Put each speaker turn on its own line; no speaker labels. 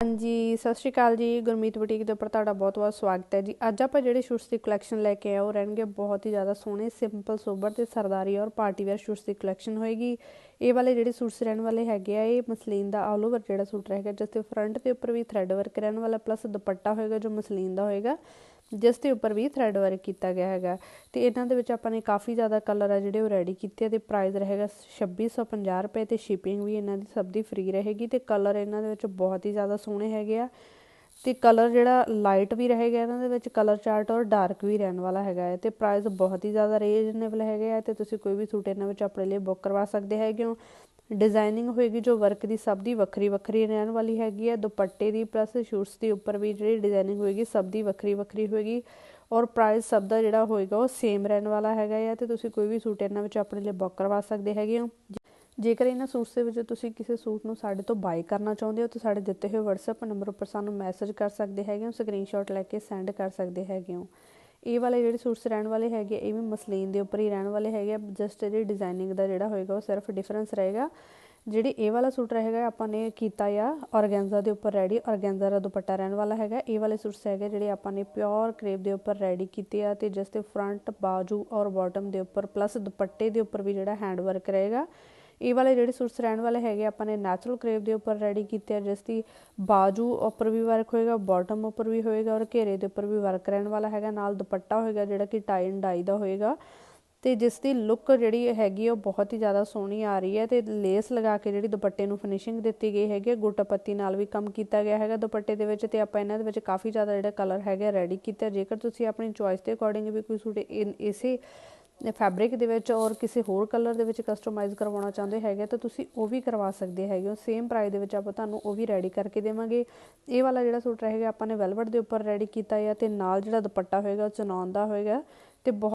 ਹਾਂਜੀ, ਸਤਿ ਸ਼੍ਰੀ ਅਕਾਲ ਜੀ। ਗੁਰਮੀਤ ਬੁਟੀਕ ਦੇ ਉੱਪਰ ਤੁਹਾਡਾ ਬਹੁਤ-ਬਹੁਤ ਸਵਾਗਤ ਹੈ ਜੀ। ਅੱਜ ਆਪਾਂ ਜਿਹੜੇ ਸ਼ੂਟਸ ਦੀ ਕਲੈਕਸ਼ਨ ਲੈ ਕੇ ਆਏ ਉਹ ਰਹਿਣਗੇ ਬਹੁਤ ਹੀ ਜ਼ਿਆਦਾ ਸੋਹਣੇ ਸਿੰਪਲ ਸੋਬਰ ਤੇ ਸਰਦਾਰੀ ਔਰ ਪਾਰਟੀ ਵੇਅਰ ਸ਼ੂਟਸ ਦੀ ਕਲੈਕਸ਼ਨ ਹੋਏਗੀ। ਇਹ ਵਾਲੇ ਜਿਹੜੇ ਸੂਟਸ ਰਹਿਣ ਵਾਲੇ ਹੈਗੇ ਆ, ਇਹ ਮਸਲੀਨ ਦਾ ਆਲ ਓਵਰ ਜਿਹੜਾ ਸੂਟ ਰਹੇਗਾ, ਜਿਸ ਤੇ ਫਰੰਟ ਦੇ ਉੱਪਰ ਵੀ ਥ੍ਰੈਡ ਵਰਕ ਰਹਿਣ ਵਾਲਾ ਪਲੱਸ ਦੁਪੱਟਾ ਹੋਏਗਾ ਜੋ ਮਸਲੀਨ ਦਾ ਹੋਏਗਾ। ਜਿਸ ਦੇ ਉੱਪਰ ਵੀ ਥਰੈਡ ਵਰਕ ਕੀਤਾ ਗਿਆ ਹੈਗਾ। ਤੇ ਇਹਨਾਂ ਦੇ ਵਿੱਚ ਆਪਾਂ ਨੇ ਕਾਫੀ ਜ਼ਿਆਦਾ ਕਲਰ ਆ ਜਿਹੜੇ ਉਹ ਰੈਡੀ ਕੀਤੇ ਆ ਤੇ ਪ੍ਰਾਈਸ ਰਹੇਗਾ 2650 ਰੁਪਏ ਤੇ ਸ਼ਿਪਿੰਗ ਵੀ ਇਹਨਾਂ ਦੀ ਸਭ ਦੀ ਫ੍ਰੀ ਰਹੇਗੀ ਤੇ ਕਲਰ ਇਹਨਾਂ ਦੇ ਵਿੱਚ ਬਹੁਤ ਹੀ ਜ਼ਿਆਦਾ ਸੋਹਣੇ ਹੈਗੇ ਆ। ਤੇ ਕਲਰ ਜਿਹੜਾ ਲਾਈਟ ਵੀ ਰਹੇਗਾ ਇਹਨਾਂ ਦੇ ਵਿੱਚ ਕਲਰ ਚਾਰਟ ਔਰ ਡਾਰਕ ਵੀ ਰਹਿਣ ਵਾਲਾ ਹੈਗਾ ਹੈ ਤੇ ਪ੍ਰਾਈਸ ਬਹੁਤ ਹੀ ਜ਼ਿਆਦਾ ਰੀਜ਼ਨੇਬਲ ਹੈਗੇ ਆ ਤੇ ਤੁਸੀਂ ਕੋਈ ਵੀ ਸੂਟ ਇਹਨਾਂ ਵਿੱਚ ਆਪਣੇ ਲਈ ਬੁੱਕ ਕਰਵਾ ਸਕਦੇ ਹੈਗੇ ਹੋ। ਡਿਜ਼ਾਈਨਿੰਗ ਹੋਏਗੀ ਜੋ ਵਰਕ ਦੀ ਸਭ ਦੀ ਵੱਖਰੀ ਵੱਖਰੀ ਰਹਿਣ ਵਾਲੀ ਹੈਗੀ ਹੈ। ਦੁਪੱਟੇ ਦੀ ਪਲੱਸ ਸ਼ੂਟਸ ਦੇ ਉੱਪਰ ਵੀ ਜਿਹੜੀ ਡਿਜ਼ਾਈਨਿੰਗ ਹੋਏਗੀ ਸਭ ਦੀ ਵੱਖਰੀ ਵੱਖਰੀ ਹੋਏਗੀ ਔਰ ਪ੍ਰਾਈਸ ਸਭ ਦਾ ਜਿਹੜਾ ਹੋਏਗਾ ਉਹ ਸੇਮ ਰਹਿਣ ਵਾਲਾ ਹੈਗਾ ਹੈ ਤੇ ਤੁਸੀਂ ਕੋਈ ਵੀ ਸੂਟ ਇਹਨਾਂ ਵਿੱਚ ਆਪਣੇ ਲਈ ਬੁੱਕ ਕਰਵਾ ਸਕਦੇ ਹੈਗੇ ਹੋ। ਜੇਕਰ ਇਹਨਾਂ ਸੂਟਸ ਦੇ ਵਿੱਚ ਤੁਸੀਂ ਕਿਸੇ ਸੂਟ ਨੂੰ ਸਾਡੇ ਤੋਂ ਬਾਈ ਕਰਨਾ ਚਾਹੁੰਦੇ ਹੋ ਤਾਂ ਸਾਡੇ ਦਿੱਤੇ ਹੋਏ WhatsApp ਨੰਬਰ ਉੱਪਰ ਸਾਨੂੰ ਮੈਸੇਜ ਕਰ ਸਕਦੇ ਹੈਗੇ ਹੋ ਸਕਰੀਨਸ਼ਾਟ ਲੈ ਕੇ ਸੈਂਡ ਕਰ ਸਕਦੇ ਹੈਗੇ ਹੋ। ਇਹ ਵਾਲੇ ਜਿਹੜੇ ਸੂਟਸ ਰਹਿਣ ਵਾਲੇ ਹੈਗੇ ਇਹ ਵੀ ਮਸਲੀਨ ਦੇ ਉੱਪਰ ਹੀ ਰਹਿਣ ਵਾਲੇ ਹੈਗੇ ਜਸਟ ਇਹਦੀ ਡਿਜ਼ਾਈਨਿੰਗ ਦਾ ਜਿਹੜਾ ਹੋਏਗਾ, ਉਹ ਸਿਰਫ ਡਿਫਰੈਂਸ ਰਹੇਗਾ। ਜਿਹੜੀ ਇਹ ਵਾਲਾ ਸੂਟ ਰਹੇਗਾ, ਆਪਾਂ ਨੇ ਕੀਤਾ ਆ ਔਰਗੈਂਜ਼ਾ ਦੇ ਉੱਪਰ ਰੈਡੀ ਔਰਗੈਂਜ਼ਾ ਦਾ ਦੁਪੱਟਾ ਰਹਿਣ ਵਾਲਾ ਹੈਗਾ। ਇਹ ਵਾਲੇ ਸੂਟਸ ਹੈਗੇ ਜਿਹੜੇ ਆਪਾਂ ਨੇ ਪਿਓਰ ਕਰੇਪ ਦੇ ਉੱਪਰ ਰੈਡੀ ਕੀਤੇ ਆ ਤੇ ਜਿਸ ਤੇ ਫਰੰਟ ਬਾਜੂ ਔਰ ਬਾਟਮ ਦੇ ਉੱਪਰ ਪਲੱਸ ਦੁਪੱਟੇ ਦੇ ਉੱਪਰ ਵੀ ਜਿਹੜਾ ਹੈਂਡ ਵਰਕ ਰਹੇਗਾ। ਇਹ ਵਾਲੇ ਜਿਹੜੇ ਸੂਟਸ ਰਹਿਣ ਵਾਲੇ ਹੈਗੇ ਆਪਾਂ ਨੇ ਨੈਚੁਰਲ ਕਰੇਪ ਦੇ ਉੱਪਰ ਰੈਡੀ ਕੀਤੇ ਆ, ਜਿਸ ਦੀ ਬਾਜੂ ਉੱਪਰ ਵੀ ਵਰਕ ਹੋਏਗਾ ਬਾਟਮ ਉੱਪਰ ਵੀ ਹੋਏਗਾ ਔਰ ਘੇਰੇ ਦੇ ਉੱਪਰ ਵੀ ਵਰਕ ਰਹਿਣ ਵਾਲਾ ਹੈਗਾ, ਨਾਲ ਦੁਪੱਟਾ ਹੋਏਗਾ ਜਿਹੜਾ ਕਿ ਟਾਈ ਐਂਡ ਡਾਈ ਦਾ ਹੋਏਗਾ। ਤੇ ਜਿਸ ਦੀ ਲੁੱਕ ਜਿਹੜੀ ਹੈਗੀ ਉਹ ਬਹੁਤ ਹੀ ਜ਼ਿਆਦਾ ਸੋਹਣੀ ਆ ਰਹੀ ਹੈ ਤੇ ਲੇਸ ਲਗਾ ਕੇ ਜਿਹੜੀ ਦੁਪੱਟੇ ਨੂੰ ਫਿਨਿਸ਼ਿੰਗ ਦਿੱਤੀ ਗਈ ਹੈਗੀ ਗੁੱਟਾ ਪੱਤੀ ਨਾਲ ਵੀ ਕੰਮ ਕੀਤਾ ਗਿਆ ਹੈਗਾ ਦੁਪੱਟੇ ਦੇ ਵਿੱਚ ਤੇ ਆਪਾਂ ਇਹਨਾਂ ਦੇ ਵਿੱਚ ਕਾਫੀ ਜ਼ਿਆਦਾ ਜਿਹੜਾ ਕਲਰ ਹੈਗਾ ਰੈਡੀ ਕੀਤਾ ਜੇਕਰ ਤੁਸੀਂ ਆਪਣੀ ਚੋਇਸ ਦੇ ਅਕੋਰਡਿੰਗ ਵੀ ਕੋਈ ਸੂਟ ਇਸੇ ਫੈਬਰਿਕ ਦੇ ਵਿੱਚ ਔਰ ਕਿਸੇ ਹੋਰ ਕਲਰ ਦੇ ਵਿੱਚ ਕਸਟਮਾਈਜ਼ ਕਰਵਾਉਣਾ ਚਾਹੁੰਦੇ ਹੈਗੇ ਤਾਂ ਤੁਸੀਂ ਉਹ ਵੀ ਕਰਵਾ ਸਕਦੇ ਹੈਗੇ ਹੋ। ਸੇਮ ਪ੍ਰਾਈਸ ਦੇ ਵਿੱਚ ਆਪਾਂ ਤੁਹਾਨੂੰ ਉਹ ਵੀ ਰੈਡੀ ਕਰਕੇ ਦੇਵਾਂਗੇ। ਇਹ ਵਾਲਾ ਜਿਹੜਾ ਸੂਟ ਰਹੇਗਾ, ਆਪਾਂ ਨੇ ਵੈਲਵਟ ਦੇ ਉੱਪਰ ਰੈਡੀ ਕੀਤਾ ਹੈ ਤੇ ਨਾਲ ਜਿਹੜਾ ਦੁਪੱਟਾ ਹੋਏਗਾ, ਉਹ ਚਨੌਨ ਦਾ ਹੋਏਗਾ ਤੇ